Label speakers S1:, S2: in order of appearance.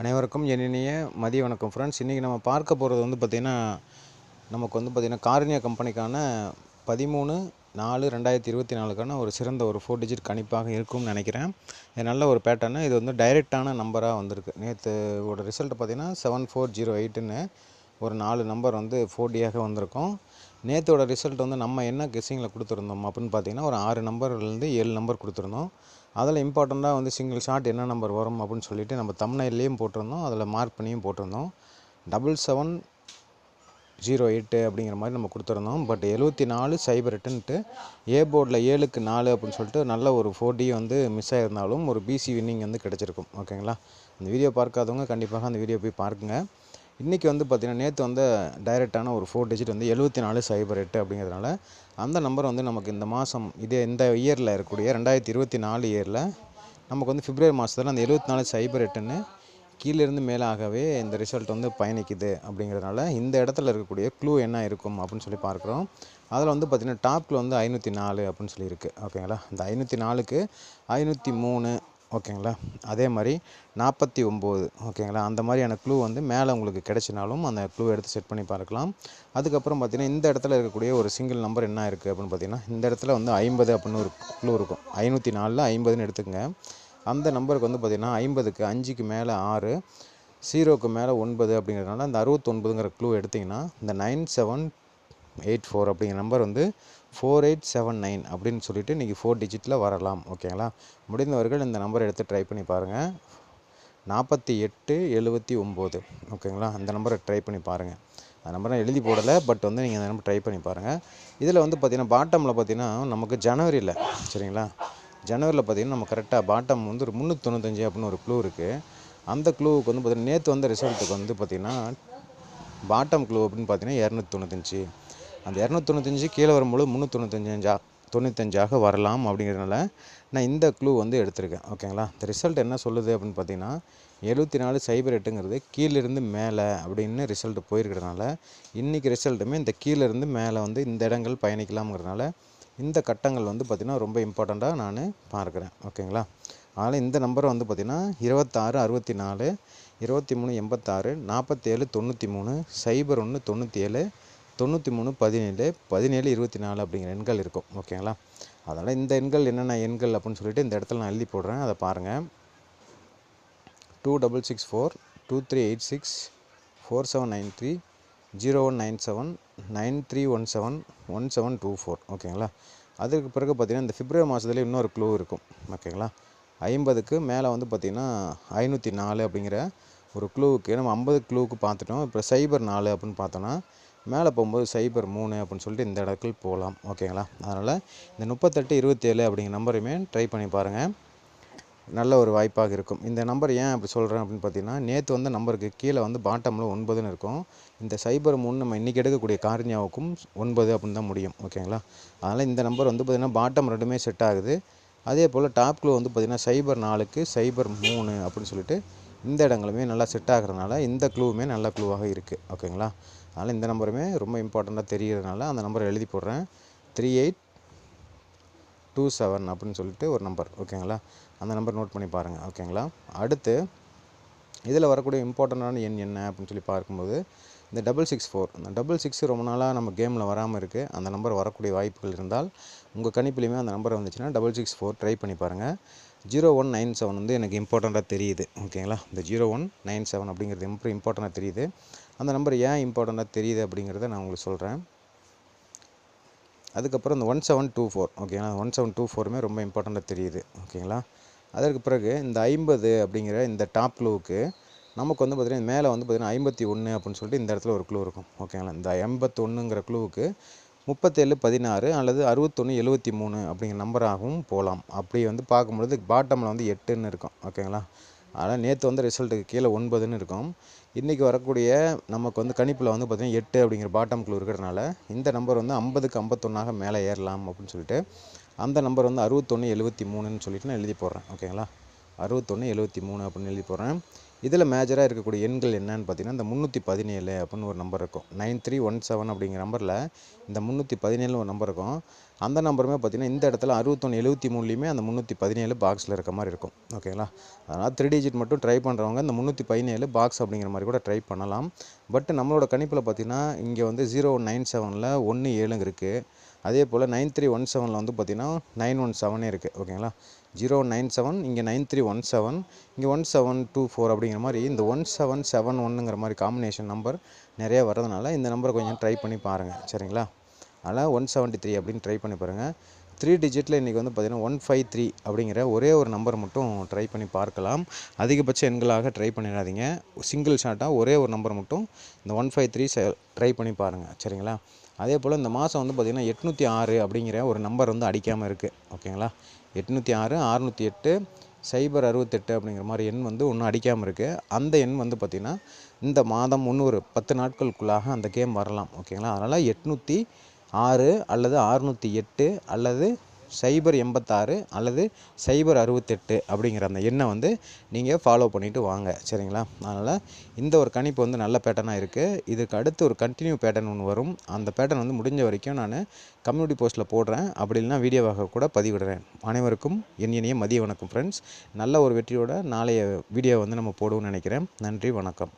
S1: அனைவருக்கும் என்னைய மதிய வணக்கம் ஃப்ரெண்ட்ஸ் இன்றைக்கி நம்ம பார்க்க போகிறது வந்து பார்த்திங்கன்னா நமக்கு வந்து பார்த்திங்கன்னா கார்னியா கம்பெனிக்கான பதிமூணு நாலு ரெண்டாயிரத்தி இருபத்தி நாலுக்கான ஒரு சிறந்த ஒரு ஃபோர் டிஜிட் கணிப்பாக இருக்கும்னு நினைக்கிறேன். இது நல்ல ஒரு பேட்டர்னு இது வந்து டைரெக்டான நம்பராக வந்திருக்கு. நேற்று ஓட ரிசல்ட் பார்த்திங்கன்னா செவன் ஃபோர் ஜீரோ எயிட்டுன்னு ஒரு நாலு நம்பர் வந்து ஃபோர் டியாக வந்திருக்கும். நேற்றோட ரிசல்ட் வந்து நம்ம என்ன கெஸ்ஸிங்கில் கொடுத்துருந்தோம் அப்படின்னு பார்த்தீங்கன்னா ஒரு ஆறு நம்பர்லேருந்து ஏழு நம்பர் கொடுத்துருந்தோம். அதில் இம்பார்ட்டண்ட்டாக வந்து சிங்கிள் ஷாட் என்ன நம்பர் வரும் அப்படின்னு சொல்லிட்டு நம்ம தமிழ்லையும் போட்டிருந்தோம். அதில் மார்க் பண்ணியும் போட்டிருந்தோம். டபுள் செவன் ஜீரோ எட்டு அப்படிங்கிற மாதிரி நம்ம கொடுத்துருந்தோம். பட் எழுபத்தி நாலு சைபர் எட்டுன்ட்டு ஏ போர்டில் ஏழுக்கு நாலு அப்படின்னு சொல்லிட்டு நல்ல ஒரு ஃபோர் டி வந்து மிஸ் ஆகிருந்தாலும் ஒரு பிசி வின்னிங் வந்து கிடச்சிருக்கும். ஓகேங்களா இந்த வீடியோ பார்க்காதவங்க கண்டிப்பாக அந்த வீடியோ போய் பாருங்கள் இன்றைக்கி வந்து பார்த்திங்கன்னா நேற்று வந்து டைரெக்டான ஒரு ஃபோர் டிஜிட் வந்து எழுபத்தி நாலு சைபர் எட்டு அப்படிங்கிறதுனால அந்த நம்பர் வந்து நமக்கு இந்த மாதம் இதே இந்த இயரில் இருக்கக்கூடிய ரெண்டாயிரத்தி இருபத்தி நாலு இயரில் நமக்கு வந்து பிப்ரவரி மாதத்தில் அந்த எழுபத்தி நாலு சைபர் எட்டுன்னு கீழேருந்து மேலாகவே இந்த ரிசல்ட் வந்து பயணிக்குது அப்படிங்கிறதுனால இந்த இடத்துல இருக்கக்கூடிய க்ளூ என்ன இருக்கும் அப்படின்னு சொல்லி பார்க்குறோம். அதில் வந்து பார்த்திங்கன்னா டாப்பில் வந்து ஐநூற்றி நாலு அப்படின்னு சொல்லியிருக்கு. ஓகேங்களா இந்த ஐநூற்றி நாலுக்கு ஐநூற்றி மூணு ஓகேங்களா? அதே மாதிரி நாற்பத்தி ஒம்பது ஓகேங்களா? அந்த மாதிரியான க்ளூ வந்து மேலே உங்களுக்கு கிடைச்சினாலும் அந்த க்ளூ எடுத்து செட் பண்ணி பார்க்கலாம். அதுக்கப்புறம் பார்த்திங்கன்னா இந்த இடத்துல இருக்கக்கூடிய ஒரு சிங்கிள் நம்பர் என்ன இருக்குது அப்படின்னு பார்த்தீங்கன்னா இந்த இடத்துல வந்து ஐம்பது அப்படின்னு ஒரு க்ளூ இருக்கும். ஐநூற்றி நாலில் ஐம்பதுன்னு எடுத்துக்கங்க. அந்த நம்பருக்கு வந்து பார்த்திங்கன்னா ஐம்பதுக்கு அஞ்சுக்கு மேலே ஆறு ஜீரோக்கு மேலே ஒன்பது அப்படிங்கிறதுனால அந்த அறுபத்தொன்பதுங்கிற க்ளூ எடுத்திங்கன்னா இந்த நைன் செவன் எயிட் ஃபோர் அப்படிங்கிற நம்பர் வந்து ஃபோர் எயிட் செவன் நைன் அப்படின்னு சொல்லிட்டு இன்றைக்கி ஃபோர் டிஜிட்டில் வரலாம். ஓகேங்களா முடிந்தவர்கள் இந்த நம்பரை எடுத்து ட்ரை பண்ணி பாருங்கள் நாற்பத்தி எட்டு எழுபத்தி ஒம்பது. ஓகேங்களா அந்த நம்பரை ட்ரை பண்ணி பாருங்கள் அந்த நம்பரை எழுதி போடலை பட் வந்து நீங்கள் அந்த நம்பர் ட்ரை பண்ணி பாருங்கள் இதில் வந்து பார்த்திங்கன்னா பாட்டமில் பார்த்தீங்கன்னா நமக்கு ஜனவரியில் சரிங்களா? ஜனவரியில் பார்த்திங்கன்னா நம்ம கரெக்டாக பாட்டம் வந்து ஒரு முந்நூற்றி தொண்ணூத்தஞ்சு அப்படின்னு ஒரு க்ளூ இருக்குது அந்த க்ளூவுக்கு வந்து பார்த்திங்கன்னா நேற்று வந்த ரிசல்ட்டுக்கு வந்து பார்த்திங்கன்னா பாட்டம் க்ளூ அப்படின்னு பார்த்தீங்கன்னா இரநூத்தி தொண்ணூத்தஞ்சு. அந்த இரநூத்தி தொண்ணூத்தஞ்சு கீழே வரும்போது முந்நூற்றொண்ணூத்தஞ்சா தொண்ணூத்தஞ்சாக வரலாம் அப்படிங்கிறதுனால நான் இந்த க்ளூ வந்து எடுத்திருக்கேன். ஓகேங்களா இந்த ரிசல்ட் என்ன சொல்லுது அப்படின்னு பார்த்தீங்கன்னா எழுபத்தி நாலு சைபர் எட்டுங்கிறது கீழிருந்து மேலே அப்படின்னு ரிசல்ட் போயிருக்கிறதுனால இன்றைக்கி ரிசல்ட்டுமே இந்த கீழேருந்து மேலே வந்து இந்த இடங்கள் பயணிக்கலாம்ங்கிறதுனால இந்த கட்டங்கள் வந்து பார்த்திங்கன்னா ரொம்ப இம்பார்ட்டண்ட்டாக நான் பார்க்குறேன். ஓகேங்களா அதனால் இந்த நம்பரை வந்து பார்த்திங்கன்னா இருபத்தாறு அறுபத்தி நாலு இருபத்தி மூணு எண்பத்தாறு நாற்பத்தேழு தொண்ணூற்றி மூணு சைபர் ஒன்று தொண்ணூற்றி ஏழு தொண்ணூற்றி மூணு பதினேழு பதினேழு இருபத்தி நாலு அப்படிங்கிற எண்கள் இருக்கும். ஓகேங்களா? அதனால் இந்த எண்கள் என்னென்ன எண்கள் அப்படின்னு சொல்லிட்டு இந்த இடத்துல நான் எழுதி போடுறேன். அதை பாருங்கள் two double six four two three eight six four seven nine three zero one nine seven nine three one seven one seven two four ஓகேங்களா? அதுக்கு பிறகு பார்த்திங்கன்னா இந்த பிப்ரவரி மாதத்துல இன்னொரு க்ளூ இருக்கும். ஓகேங்களா? ஐம்பதுக்கு மேலே வந்து பார்த்திங்கன்னா ஐநூற்றி நாலு அப்படிங்கிற ஒரு க்ளூவுக்கு நம்ம ஐம்பது க்ளூவுக்கு பார்த்துட்டோம். இப்போ சைபர் நாலு அப்படின்னு பார்த்தோன்னா மேலே போகும்போது சைபர் மூணு அப்படின்னு சொல்லிட்டு இந்த இடத்துல போகலாம். ஓகேங்களா? அதனால் இந்த முப்பத்தெட்டு இருபத்தேழு அப்படிங்கிற நம்பரையுமே ட்ரை பண்ணி பாருங்கள் நல்ல ஒரு வாய்ப்பாக இருக்கும். இந்த நம்பர் ஏன் அப்படி சொல்கிறேன் அப்படின்னு பார்த்தீங்கன்னா நேற்று வந்து நம்பருக்கு கீழே வந்து பாட்டமில் ஒன்பதுன்னு இருக்கும். இந்த சைபர் மூணு நம்ம இன்றைக்கி எடுக்கக்கூடிய காரணியாவுக்கும் ஒன்பது அப்படின்னு தான் முடியும். ஓகேங்களா? அதனால் இந்த நம்பர் வந்து பார்த்திங்கன்னா பாட்டம் ரெண்டுமே செட் ஆகுது. அதே போல் டாப் க்ளூ வந்து பார்த்திங்கன்னா சைபர் நாலுக்கு சைபர் மூணு அப்படின்னு சொல்லிட்டு இந்த இடங்களுமே நல்லா செட் ஆகிறதுனால இந்த க்ளூவுமே நல்ல க்ளூவாக இருக்குது ஓகேங்களா அதனால் இந்த நம்பருமே ரொம்ப இம்பார்ட்டண்ட்டாக தெரிகிறதுனால அந்த நம்பரை எழுதி போடுறேன். த்ரீ எயிட் டூ செவன் அப்படின்னு சொல்லிட்டு ஒரு நம்பர். ஓகேங்களா அந்த நம்பர் நோட் பண்ணி பாருங்கள் ஓகேங்களா அடுத்து இதில் வரக்கூடிய இம்பார்ட்டண்ட்டான எண் என்ன அப்படின்னு சொல்லி பார்க்கும்போது இந்த டபுள் சிக்ஸ் ஃபோர் அந்த டபுள் சிக்ஸ் ரொம்ப நாளாக நம்ம கேமில் வராமல் இருக்குது அந்த நம்பர் வரக்கூடிய வாய்ப்புகள் இருந்தால் உங்கள் கணிப்புலையுமே அந்த நம்பர் வந்துச்சுன்னா டபுள் சிக்ஸ் ஃபோர் ட்ரை பண்ணி பாருங்கள் ஜீரோ ஒன் நைன் செவன் வந்து எனக்கு இம்பார்ட்டண்ட்டாக தெரியுது. ஓகேங்களா இந்த ஜீரோ ஒன் நைன் செவன் அப்படிங்கிறது ரொம்ப இம்பார்ட்டண்ட்டாக தெரியுது. அந்த நம்பர் ஏன் இம்பார்ட்டண்ட்டாக தெரியுது அப்படிங்கிறத நான் உங்களுக்கு சொல்கிறேன் அதுக்கப்புறம் இந்த ஒன் செவன் டூ ஃபோர் ஓகேங்களா ஒன் செவன் டூ ஃபோருமே ரொம்ப இம்பார்ட்டண்ட்டாக தெரியுது. ஓகேங்களா அதற்கு பிறகு இந்த ஐம்பது அப்படிங்கிற இந்த டாப் க்ளூவுக்கு நமக்கு வந்து பார்த்திங்கன்னா மேலே வந்து பார்த்திங்கன்னா ஐம்பத்தி ஒன்று அப்படின்னு சொல்லிட்டு இந்த இடத்துல ஒரு க்ளூ இருக்கும். ஓகேங்களா இந்த எண்பத்தொன்னுங்கிற க்ளூவுக்கு முப்பத்தேழு பதினாறு அல்லது அறுபத்தொன்று எழுபத்தி மூணு அப்படிங்கிற நம்பராகவும் போகலாம். அப்படி வந்து பார்க்கும்பொழுது பாட்டமில் வந்து எட்டுன்னு இருக்கும். ஓகேங்களா அதனால் நேற்று வந்து ரிசல்ட்டுக்கு கீழே ஒன்பதுன்னு இருக்கும். இன்றைக்கி வரக்கூடிய நமக்கு வந்து கணிப்பில் வந்து பார்த்திங்கன்னா எட்டு அப்படிங்கிற பாட்டம் குழு இருக்கிறதுனால இந்த நம்பர் வந்து ஐம்பதுக்கு ஐம்பத்தொன்னாக மேலே ஏறலாம் அப்படின்னு சொல்லிட்டு அந்த நம்பர் வந்து அறுபத்தொன்று எழுபத்தி மூணுன்னு சொல்லிட்டு நான் எழுதி போடுறேன். ஓகேங்களா அறுபத்தொன்று எழுபத்தி மூணு அப்படின்னு எழுதி போகிறேன் இதில் மேஜராக இருக்கக்கூடிய எண்கள் என்னன்னு பார்த்தீங்கன்னா இந்த முந்நூற்றி பதினேழு அப்படின்னு ஒரு நம்பர் இருக்கும். நைன் த்ரீ ஒன் செவன் அப்படிங்கிற நம்பரில் இந்த முந்நூற்றி பதினேழு ஒரு நம்பர் இருக்கும். அந்த நம்பருமே பார்த்தீங்கன்னா இந்த இடத்துல அறுபத்தொன்று எழுபத்தி மூணுலேயுமே அந்த முந்நூற்றி பதினேழு பாக்ஸில் இருக்க மாதிரி இருக்கும். ஓகேங்களா அதனால் த்ரீ டிஜிட் மட்டும் ட்ரை பண்ணுறவங்க இந்த முந்நூற்றி பதினேழு பாக்ஸ் அப்படிங்கிற மாதிரி கூட ட்ரை பண்ணலாம். பட் நம்மளோட கணிப்பில் பார்த்தீங்கன்னா இங்கே வந்து ஜீரோ நைன் செவனில் ஒன்று ஏழுங்க இருக்குது அதே போல் நைன் த்ரீ ஒன் செவனில் வந்து பார்த்திங்கன்னா நைன் ஒன் செவனே இருக்குது ஓகேங்களா ஜீரோ நைன் செவன் இங்கே நைன் த்ரீ ஒன் செவன் இங்கே ஒன் செவன் டூ ஃபோர் அப்படிங்கிற மாதிரி இந்த ஒன் செவன் செவன் ஒன்னுங்கிற மாதிரி காம்பினேஷன் நம்பர் நிறையா வரதுனால இந்த நம்பரை கொஞ்சம் ட்ரை பண்ணி பாருங்கள் சரிங்களா? அதனால் ஒன் செவன்ட்டி த்ரீ அப்படின்னு ட்ரை பண்ணி பாருங்கள் த்ரீ டிஜிட்டில் இன்றைக்கி வந்து பார்த்திங்கன்னா ஒன் ஃபைவ் த்ரீ அப்படிங்கிற ஒரே ஒரு நம்பர் மட்டும் ட்ரை பண்ணி பார்க்கலாம். அதிகபட்ச எண்களாக ட்ரை பண்ணிடாதீங்க. சிங்கிள் ஷாட்டாக ஒரே ஒரு நம்பர் மட்டும் இந்த ஒன் ஃபைவ் த்ரீ ட்ரை பண்ணி பாருங்கள் சரிங்களா? அதே போல் இந்த மாதம் வந்து பார்த்திங்கன்னா எட்நூற்றி ஆறு அப்படிங்கிற ஒரு நம்பர் வந்து அடிக்காமல் இருக்குது ஓகேங்களா? எட்நூற்றி ஆறு அறுநூற்றி எட்டு சைபர் அறுபத்தெட்டு அப்படிங்கிற மாதிரி எண் வந்து ஒன்றும் அடிக்காமல் இருக்குது அந்த எண் வந்து பார்த்திங்கன்னா இந்த மாதம் முந்நூறு பத்து நாட்களுக்குள்ளாக அந்த கேம் வரலாம். ஓகேங்களா? அதனால் எட்நூற்றி ஆறு அல்லது அறுநூற்றி எட்டு அல்லது சைபர் எண்பத்தாறு அல்லது சைபர் அறுபத்தெட்டு அப்படிங்கிற அந்த எண்ணை வந்து நீங்கள் ஃபாலோ பண்ணிவிட்டு வாங்க. சரிங்களா? அதனால் இந்த ஒரு கணிப்பு வந்து நல்ல பேட்டர்னாக இருக்குது இதுக்கு அடுத்து ஒரு கண்டினியூ பேட்டர்ன் ஒன்று வரும். அந்த பேட்டர்ன் வந்து முடிஞ்ச வரைக்கும் நான் கம்யூனிட்டி போஸ்ட்டில் போடுறேன். அப்படி இல்லைனா வீடியோவாக கூட பதிவிடுறேன். அனைவருக்கும் என் இனிய மதிய வணக்கம் ஃப்ரெண்ட்ஸ் நல்ல ஒரு வெற்றியோட நாளைய வீடியோ வந்து நம்ம போடுவோம்னு நினைக்கிறேன். நன்றி வணக்கம்.